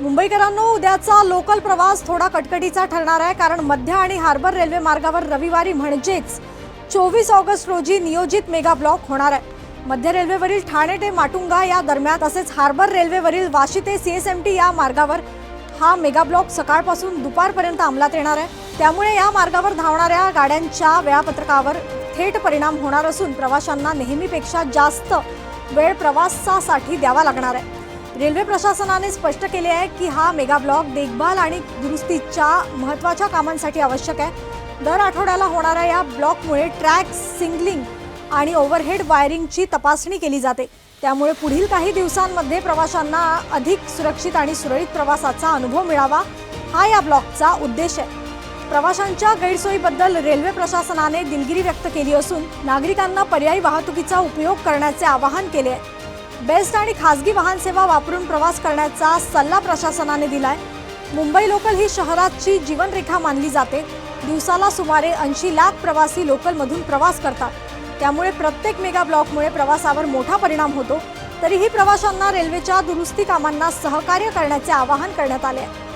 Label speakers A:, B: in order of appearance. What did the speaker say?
A: मुंबईकरांनो उद्याचा लोकल प्रवास थोडा कटकटीचा ठरणार आहे कारण मध्य आणि हार्बर रेल्वे मार्गावर रविवारी म्हणजेच चोवीस ऑगस्ट रोजी नियोजित मेगा ब्लॉक होणार आहे. मध्य रेल्वेवरील ठाणे ते माटुंगा या दरम्यान तसेच हार्बर रेल्वेवरील वाशी ते सी एस एम टी या मार्गावर हा मेगा ब्लॉक सकाळपासून दुपारपर्यंत अंमलात येणार आहे. त्यामुळे या मार्गावर धावणाऱ्या गाड्यांच्या वेळापत्रकावर थेट परिणाम होणार असून प्रवाशांना नेहमीपेक्षा जास्त वेळ प्रवासासाठी द्यावा लागणार आहे. रेल्वे प्रशासनाने स्पष्ट केले आहे की हा मेगा ब्लॉक देखभाल आणि दुरुस्तीच्या महत्त्वाच्या कामांसाठी आवश्यक आहे. दर आठवड्याला होणाऱ्या या ब्लॉकमुळे ट्रॅक सिंगलिंग आणि ओव्हरहेड वायरिंगची तपासणी केली जाते. त्यामुळे पुढील काही दिवसांमध्ये प्रवाशांना अधिक सुरक्षित आणि सुरळीत प्रवासाचा अनुभव मिळावा हा या ब्लॉकचा उद्देश आहे. प्रवाशांच्या गैरसोयीबद्दल रेल्वे प्रशासनाने दिलगिरी व्यक्त केली असून नागरिकांना पर्यायी वाहतुकीचा उपयोग करण्याचे आवाहन केले आहे. बेस्ट आणि खासगी वाहन सेवा वापरून प्रवास करण्याचा सल्ला प्रशासनाने दिलाय. मुंबई लोकल ही शहराची जीवनरेखा मानली जाते. दिवसाला सुमारे ऐंशी लाख प्रवासी लोकलमधून प्रवास करतात. त्यामुळे प्रत्येक मेगा ब्लॉकमुळे प्रवासावर मोठा परिणाम होतो. तरीही प्रवाशांना रेल्वेच्या दुरुस्ती कामांना सहकार्य करण्याचे आवाहन करण्यात आले आहे.